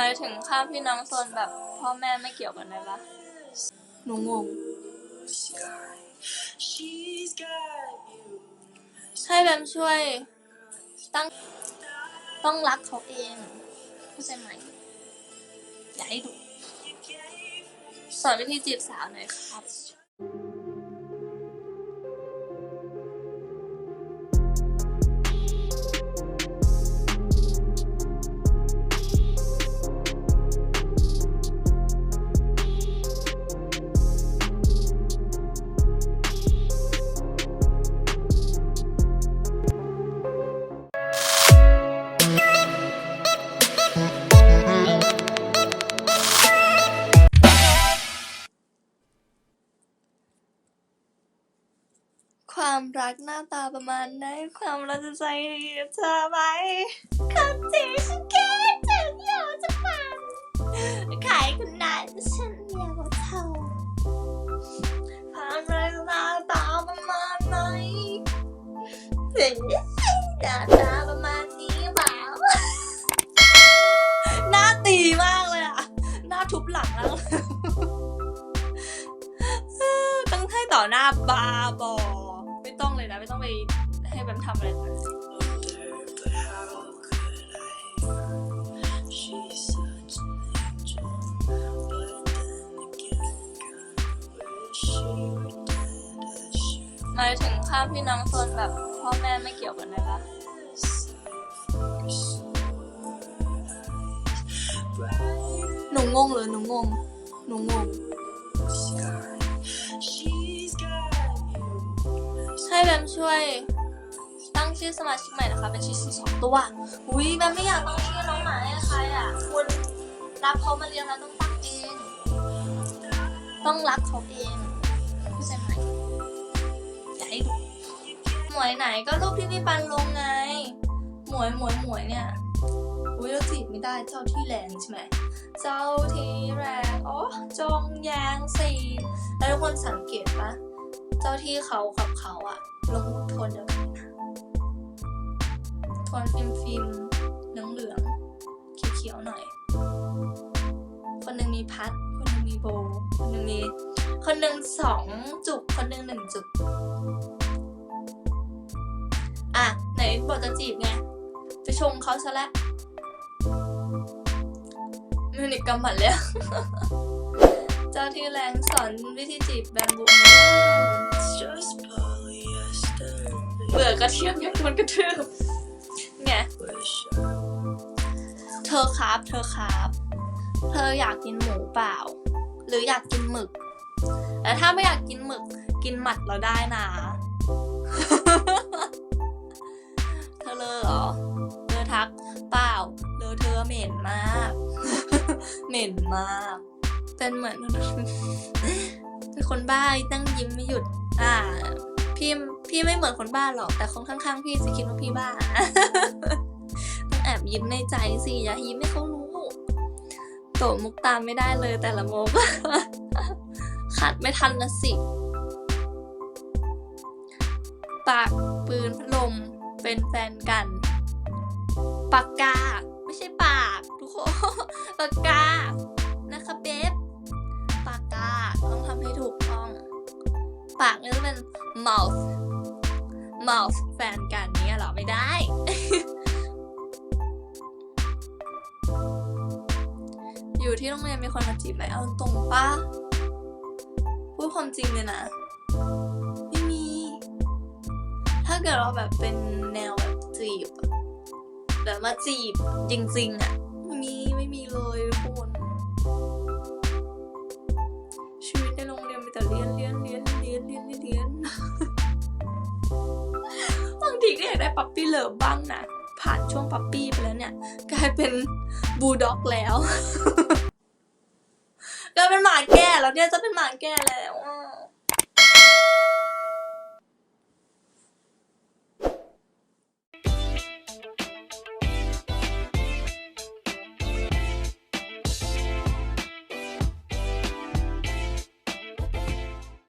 มายถึงข้ามพี่น้องโซนแบบพ่อแม่ไม่เกี่ยวกันได้ปะหนูงง ให้แบมช่วย ตั้งต้องรักเขาเองเข้าใจไหมอย่าให้ดุสอนวิธีจีบสาวหน่อยครับ ความรักหน้าตาประมาณไหนความรักจะใจดีกับเธอไหมคำจริงฉันคิดถึงอยากจะฟังใครคนนั้นฉันอยากว่าเธอความรักหน้าตาประมาณไหนหน้าตาประมาณนี้เปล่าหน้าตีมากเลยอะหน้าทุบหลังแล้วต้องให้ต่อหน้าบาบอ ให้แบมทำอะไรเลยหมายถึงข้ามพี่น้องโซนแบบพ่อแม่ไม่เกี่ยวกันได้ปะหนูงงหรือหนูงง หนูงง ให้แบมช่วยตั้ง ชื่อสมาชิกใหม่นะคะ เป็นชื่อสองตัว อุ้ยแบมไม่อยากตั้งชื่อน้องหมาให้ใครอะ คุณรับเขามาเลี้ยงแล้วต้องตั้งเอง ต้องรักเขาเองเข้าใจไหมอย่าให้ดุหมวยไหนก็รูปที่พี่ปันลงไง หมวยหมวยหมวยเนี่ยอุ้ยเราจีบไม่ได้เจ้าที่แรงใช่ไหมเจ้าที่แรงโอ้จงแยงสีแล้วทุกคนสังเกตปะเจ้าที่เขากับเขาอะลงโทนเดียวกัน โทนฟิล์มฟิล์มเหลืองเหลืองๆเขียวๆหน่อย คนหนึ่งมีพัด คนหนึ่งมีโบว์คนหนึ่งมี คนหนึ่งสองจุก คนหนึ่งหนึ่งจุก อะ ไหนบอกจะจีบไง ไปชงเขาซะแล้วมิวนิกกำหมัดแล้ว เจ้าที่แรงสอนวิธีจีบแบมบูเบื่อกระเทียมยังมันกระทืบไง เธอครับ เธอครับ เธออยากกินหมูเปล่า หรืออยากกินหมึก แต่ถ้าไม่อยากกินหมึก กินหมัดเราได้นะ เธอเลยเหรอเธอทักเปล่าเลอเธอเหม็นมาก เหม็นมาก เป็นเหมือนเป็นคนบ้านั่งยิ้มไม่หยุด อ่า พี่พี่ไม่เหมือนคนบ้าหรอกแต่คนข้างๆ พี่จะคิดว่าพี่บ้าต้องแอบยิ้มในใจสิอย่ายิ้มให้เขารู้โตมุกตามไม่ได้เลยแต่ละโมกขัดไม่ทันละสิ ปากปืนพัดลมเป็นแฟนกัน ปากกา ไม่ใช่ปาก ทุกคนปากกา นะคะเบฟปากกา ต้องทำให้ถูกต้อง ปากนี่ต้องเป็น mouth mouth แฟนกันเนี้ยเหรอไม่ได้ อยู่ที่โรงเรียนมีคนมาจีบไหมเอาตรงป้าพูดความจริงเลยนะ ไม่มี ถ้าเกิดเราแบบเป็นแนวแบบจีบ แบบมาจีบจริงๆอะไม่มีไม่มี ก็อยากได้ปั๊ปปี้เลิฟบ้างนะ ผ่านช่วงปั๊ปปี้ไปแล้วเนี่ย กลายเป็นบูลด็อกแล้วกลายเป็นหมาแก่แล้วเนี่ยจะเป็นหมาแก่แล้ว